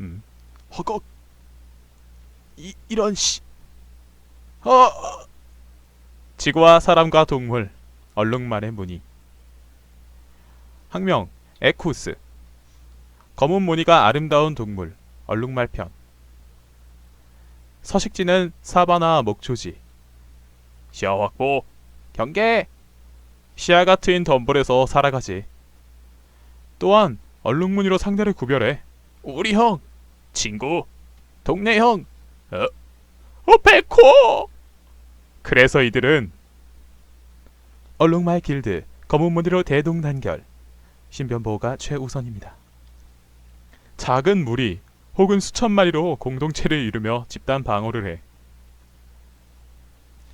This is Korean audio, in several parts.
음. 허걱. 이 이런 씨. 아 지구와 사람과 동물. 얼룩말의 무늬. 학명 에쿠스. 검은 무늬가 아름다운 동물. 얼룩말 편. 서식지는 사바나 목초지. 시야 확보. 경계. 시야가 트인 덤불에서 살아가지. 또한 얼룩무늬로 상대를 구별해 우리 형 친구 동네 형어 백호 그래서 이들은 얼룩말 길드 검은 무늬로 대동단결 신변 보호가 최우선입니다. 작은 무리 혹은 수천 마리로 공동체를 이루며 집단 방어를 해.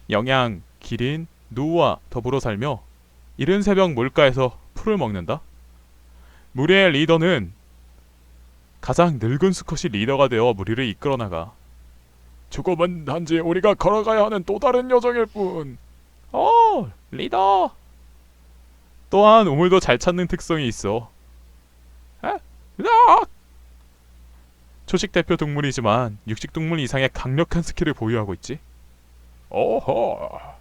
영양, 기린, 누와 더불어 살며 이른 새벽 물가에서 풀을 먹는다. 무리의 리더는 가장 늙은 수컷이 리더가 되어 무리를 이끌어 나가. 죽음은 단지 우리가 걸어가야 하는 또 다른 여정일 뿐. 어, 리더. 또한 우물도 잘 찾는 특성이 있어. 에? 리더! 초식 대표 동물이지만 육식 동물 이상의 강력한 스킬을 보유하고 있지. 어허.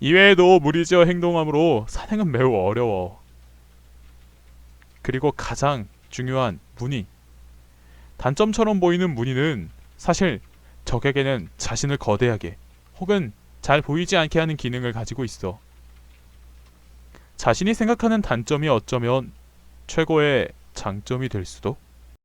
이외에도 무리지어 행동함으로 사냥은 매우 어려워. 그리고 가장 중요한 무늬. 단점처럼 보이는 무늬는 사실 적에게는 자신을 거대하게 혹은 잘 보이지 않게 하는 기능을 가지고 있어. 자신이 생각하는 단점이 어쩌면 최고의 장점이 될 수도.